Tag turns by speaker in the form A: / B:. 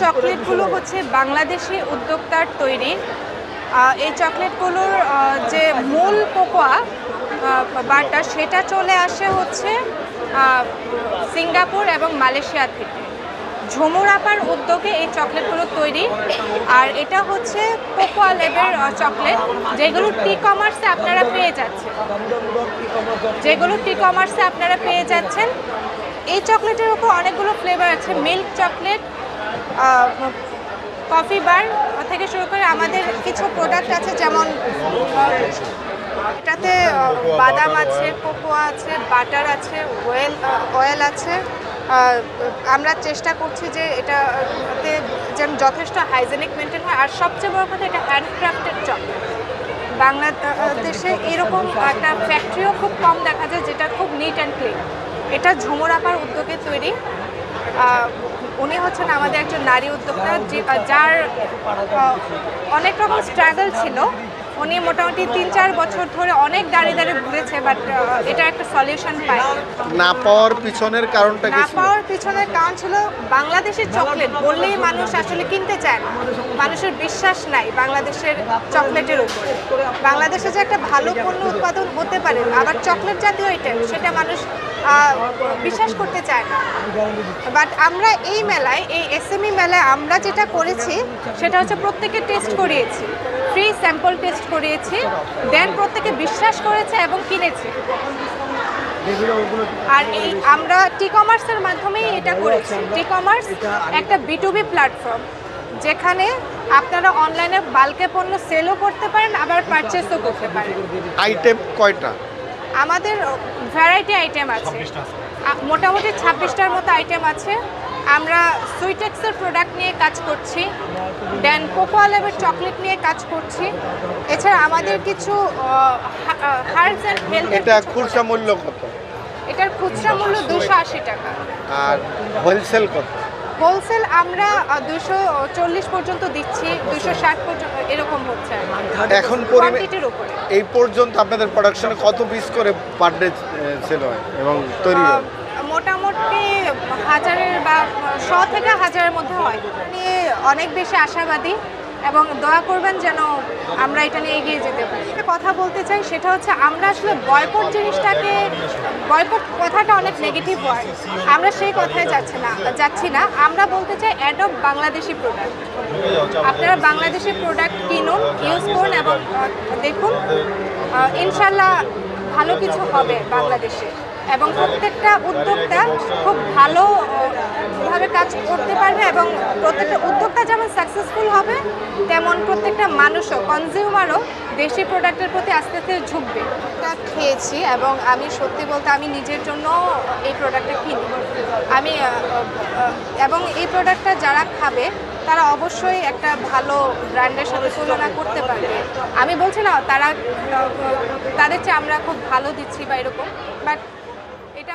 A: চকলেটগুলো হচ্ছে বাংলাদেশি উদ্যোক্তার তৈরি। এই চকলেটগুলোর যে মূল কোকোয়া বারটা, সেটা চলে আসে হচ্ছে সিঙ্গাপুর এবং মালয়েশিয়া থেকে। ঝুমুর আপার উদ্যোগে এই চকলেটগুলো তৈরি। আর এটা হচ্ছে কোকোয়া লেবের চকলেট, যেগুলো টি কমার্সে আপনারা পেয়ে যাচ্ছেন। যেগুলো টি কমার্সে আপনারা পেয়ে যাচ্ছেন। এই চকলেটের উপর অনেকগুলো ফ্লেভার আছে। মিল্ক চকলেট কফি বার থেকে শুরু করে আমাদের কিছু প্রোডাক্ট আছে, যেমন, এটাতে বাদাম আছে, কোকোয়া আছে, বাটার আছে ওয়েল অয়েল আছে। আমরা চেষ্টা করছি যে এটাতে যেন যথেষ্ট হাইজেনিক মেনটেন হয়। আর সবচেয়ে বড় কথা, এটা হ্যান্ডক্রাফটেড চকলেট বাংলাদেশে এরকম একটা ফ্যাক্টরিও খুব কম দেখা যায়, যেটা খুব নিট অ্যান্ড ক্লিন এটা ঝুমুর উদ্যোগে তৈরি। উনি হচ্ছেন আমাদের একজন নারী উদ্যোক্তা যার অনেক রকম স্ট্রাগল ছিল। উনি মোটামুটি তিন চার বছর ধরে অনেক দাঁড়িয়ে দাঁড়িয়ে ঘুরেছে বাট এটা একটা সলিউশন পায়।
B: না পাওয়ার পিছনের কারণটা
A: না পাওয়ার পিছনের কারণ ছিল বাংলাদেশের চকলেট বললেই মানুষ আসলে কিনতে চায় না। মানুষের বিশ্বাস নাই বাংলাদেশের চকলেটের উপরে। বাংলাদেশে যে একটা ভালো পণ্য উৎপাদন হতে পারে আবার চকলেট জাতীয় আইটেম সেটা মানুষ বিশ্বাস করতে চায় না। বাট আমরা এই মেলায়, এই এসএমই মেলায় আমরা যেটা করেছি, সেটা হচ্ছে প্রত্যেকে টেস্ট করিয়েছি। ফ্রি স্যাম্পল টেস্ট করিয়েছি দেন প্রত্যেকে বিশ্বাস করেছে এবং কিনেছে। আর এই আমরা টি কমার্সের মাধ্যমেই এটা করেছি। টি কমার্স একটা বিটুবি প্ল্যাটফর্ম যেখানে আপনারা অনলাইনে বাল্কে পণ্য সেলও করতে পারেন, আবার পারচেসও করতে পারেন।
B: আইটেম কয়টা?
A: আমাদের ভ্যারাইটি আইটেম আছে। মোটামুটি ছাব্বিশটার মতো আইটেম আছে। আমরা সুইটেক্সের প্রোডাক্ট নিয়ে কাজ করছি। দেন কোকোয়া ল্যাবের চকলেট নিয়ে কাজ করছি। এছাড়া আমাদের কিছু হার্বস অ্যান্ড হেলথ
B: এটা খুচরা মূল্য কত?
A: এটার খুচরা মূল্য দুশো আশি। টাকা।
B: আর হোলসেল কত?
A: হোলসেল আমরা দুশো চল্লিশ পর্যন্ত দিচ্ছি দুশো ষাট পর্যন্ত এরকম হচ্ছে
B: এখন
A: কোয়ান্টিটির উপরে।
B: এই পর্যন্ত আপনাদের প্রোডাকশনে কত পিস করে পার ডে সেল হয় এবং তৈরি হয়?
A: মোটামুটি হাজারের বা শ থেকে হাজারের মধ্যে হয়। নিয়ে অনেক বেশি আশাবাদী। এবং দয়া করবেন যেন আমরা এটা নিয়ে এগিয়ে যেতে পারি। কথা বলতে চাই, সেটা হচ্ছে আমরা আসলে বয়কট জিনিসটাকে বয়কট কথাটা অনেক নেগেটিভ হয়। আমরা সেই কথায় যাচ্ছি না যাচ্ছি না। আমরা বলতে চাই অ্যাডপ বাংলাদেশি প্রোডাক্ট আপনারা বাংলাদেশি প্রোডাক্ট কিনুন ইউজ করুন এবং দেখুন ইনশাল্লাহ ভালো কিছু হবে বাংলাদেশে। এবং প্রত্যেকটা উদ্যোক্তা খুব ভালোভাবে কাজ করতে পারবে এবং প্রত্যেকটা উদ্যোক্তা যেমন সাকসেসফুল হবে, তেমন প্রত্যেকটা মানুষও কনজিউমারও দেশি প্রোডাক্টের প্রতি আস্তে আস্তে ঝুঁকবে। এটা খেয়েছি এবং আমি সত্যি বলতে আমি নিজের জন্য এই প্রোডাক্টটা কিনি। আমি এবং এই প্রোডাক্টটা যারা খাবে, তারা অবশ্যই একটা ভালো ব্র্যান্ডের সাথে তুলনা করতে পারবে। আমি বলছি না, তারা তাদের চেয়ে আমরা খুব ভালো দিচ্ছি বা এরকম বাট এটা